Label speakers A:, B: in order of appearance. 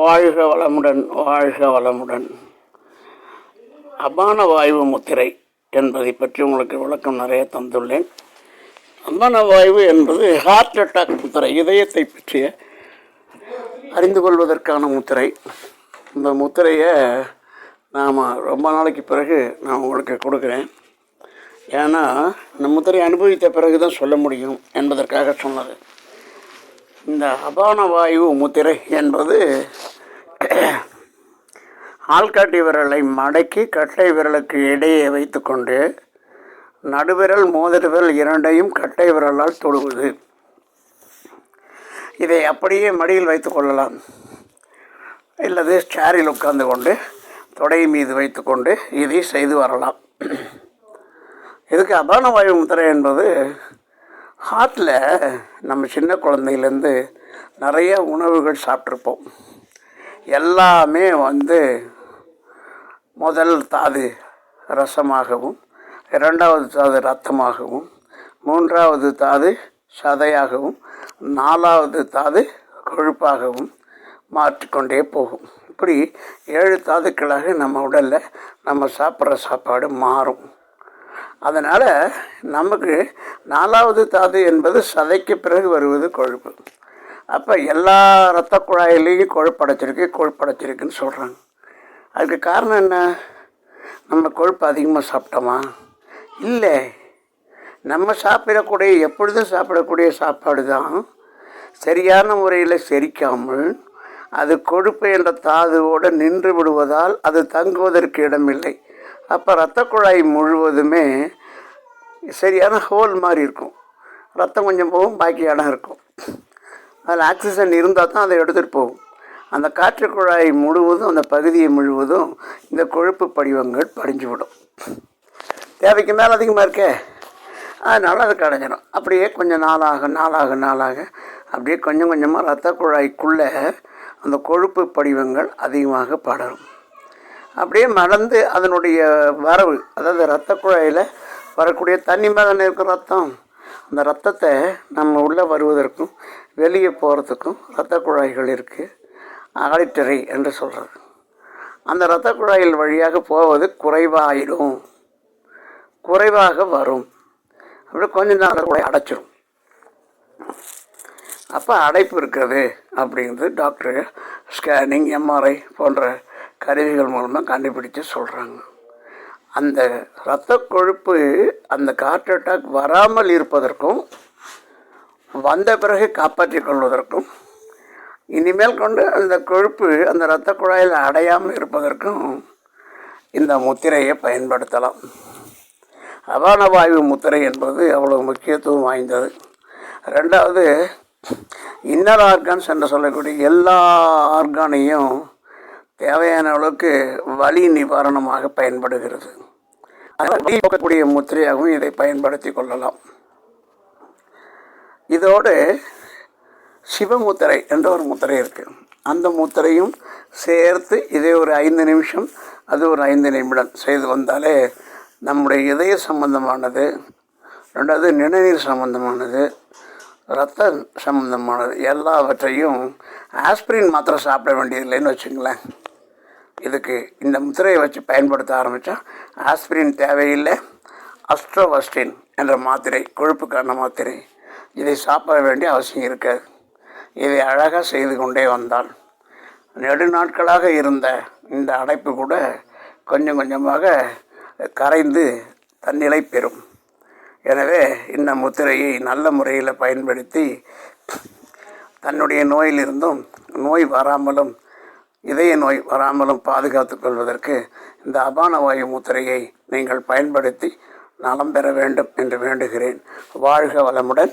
A: வாழ்க வளமுடன் வாழ்க வளமுடன். அபான வாயு முத்திரை என்பதை பற்றி உங்களுக்கு விளக்கம் நிறைய தந்துள்ளேன். அபான வாயு என்பது ஹார்ட் அட்டாக் முத்திரை இதயத்தை பற்றிய அறிந்து கொள்வதற்கான முத்திரை. இந்த முத்திரையை நாம் ரொம்ப நாளைக்கு பிறகு நான் உங்களுக்கு கொடுக்குறேன். ஏன்னா இந்த முத்திரையை அனுபவித்த பிறகு தான் சொல்ல முடியும் என்பதற்காக சொன்னது. இந்த அபான வாயு முத்திரை என்பது ஆள்காட்டி விரலை மடக்கி கட்டை விரலுக்கு இடையே வைத்துக்கொண்டு நடுவிரல் மோதிர விரல் இரண்டையும் கட்டை விரலால் தொடுவது. இதை அப்படியே மடியில் வைத்துக் கொள்ளலாம். அல்லது சேரில் உட்கார்ந்து கொண்டு தொடை மீது வைத்துக்கொண்டு இதை செய்து வரலாம். இதுக்கு அபான வாயு முத்திரை என்பது ஹார்ட்டில் நம்ம சின்ன குழந்தையிலேருந்து நிறைய உணவுகள் சாப்பிட்ருப்போம் எல்லாமே வந்து முதல் தாது ரசமாகவும் இரண்டாவது தாது ரத்தமாகவும் மூன்றாவது தாது சதையாகவும் நாலாவது தாது கொழுப்பாகவும் மாற்றிக்கொண்டே போகும். இப்படி ஏழு தாதுக்களாக நம்ம உடலில் நம்ம சாப்பிட்ற சாப்பாடு மாறும். அதனால் நமக்கு நாலாவது தாது என்பது சதைக்கு பிறகு வருவது கொழுப்பு. அப்போ எல்லா இரத்த குழாயிலையும் கொழுப்படைச்சிருக்கு கொழுப்படைச்சிருக்குன்னு சொல்கிறாங்க அதுக்கு காரணம் என்ன? நம்ம கொழுப்பு அதிகமாக சாப்பிட்டோமா? இல்லை. நம்ம சாப்பிடக்கூடிய எப்பொழுதும் சாப்பிடக்கூடிய சாப்பாடு தான் சரியான முறையில் செரிக்காமல் அது கொழுப்பு என்ற தாதுவோடு நின்று விடுவதால் அது தங்குவதற்கு இடமில்லை. அப்போ இரத்த குழாய் முழுவதுமே சரியான ஹோல் மாதிரி இருக்கும். ரத்தம் கொஞ்சம் போகும் பாக்கி இடம் இருக்கும். அதில் ஆக்சிஜன் இருந்தால் தான் அதை எடுத்துகிட்டு போகும். அந்த காற்று குழாய் முழுவதும் அந்த பகுதியை முழுவதும் இந்த கொழுப்பு படிவங்கள் படிஞ்சு விடும் தேவைக்கு மேலே அதிகமாக இருக்கே? அதனால் அது கடைஞ்சிடும் அப்படியே கொஞ்சம் நாளாக நாளாக நாளாக அப்படியே கொஞ்சம் கொஞ்சமாக ரத்த குழாய்க்குள்ளே அந்த கொழுப்பு படிவங்கள் அதிகமாக படரும். அப்படியே மறந்து அதனுடைய வரவு அதாவது ரத்த குழாயில் வரக்கூடிய தண்ணி மேலே இருக்கிற ரத்தம் அந்த ரத்தத்தை நம்ம உள்ளே வருவதற்கும் வெளியே போகிறதுக்கும் இரத்த குழாய்கள் இருக்குது ஆடிட்டரை என்று சொல்கிறது அந்த இரத்த குழாயில் வழியாக போவது குறைவாயிடும். குறைவாக வரும். அப்படி கொஞ்ச நேரம் குழாய் அடைச்சிடும் அப்போ அடைப்பு இருக்கிறது அப்படிங்கிறது டாக்டர் ஸ்கேனிங் எம்ஆர்ஐ போன்ற கருவிகள் மூலமாக கண்டுபிடிச்சு சொல்கிறாங்க அந்த இரத்த கொழுப்பு அந்த கார்ட் அட்டாக் வராமல் இருப்பதற்கும் வந்த பிறகு காப்பாற்றிக் கொள்வதற்கும் இனிமேல் கொண்டு அந்த கொழுப்பு அந்த இரத்த குழாயில் அடையாமல் இருப்பதற்கும் இந்த முத்திரையை பயன்படுத்தலாம். அபான வாயு முத்திரை என்பது அவ்வளோ முக்கியத்துவம் வாய்ந்தது. ரெண்டாவது இன்னர் ஆர்கான்ஸ் என்று சொல்லக்கூடிய எல்லா ஆர்கானையும் தேவையான அளவுக்கு வலி நிவாரணமாக பயன்படுகிறது. அதனால் வலி போக்கக்கூடிய முத்திரையாகவும் இதை பயன்படுத்தி கொள்ளலாம். இதோடு சிவமுத்திரை என்ற ஒரு முத்திரை இருக்குது அந்த முத்திரையும் சேர்த்து இதே ஒரு ஐந்து நிமிஷம் அது ஒரு ஐந்து நிமிடம் செய்து வந்தாலே நம்முடைய இதய சம்பந்தமானது ரெண்டாவது நிணநீர் சம்பந்தமானது ரத்த சம்பந்தமானது எல்லாவற்றையும் ஆஸ்பிரின் மாத்திரை சாப்பிட வேண்டியதில்லைன்னு வச்சுங்களேன். இதுக்கு இந்த முத்திரையை வச்சு பயன்படுத்த ஆரம்பித்தா ஆஸ்பிரின் தேவையில்லை அஸ்ட்ரோவஸ்டின் என்ற மாத்திரை கொழுப்புக்கான மாத்திரை இதை சாப்பிட வேண்டிய அவசியம் இருக்காது. இதை அழகாக செய்து கொண்டே வந்தால் நெடுநாட்களாக இருந்த இந்த அடைப்பு கூட கொஞ்சம் கொஞ்சமாக கரைந்து தன்னிலை பெறும். எனவே இந்த முத்திரையை நல்ல முறையில் பயன்படுத்தி தன்னுடைய நோயிலிருந்தும் நோய் வராமலும் இதய நோய் வராமலும் பாதுகாத்துக் கொள்வதற்கு இந்த அபான வாயு முத்திரையை நீங்கள் பயன்படுத்தி நலம் பெற வேண்டும் என்று வேண்டுகிறேன். வாழ்க வளமுடன்.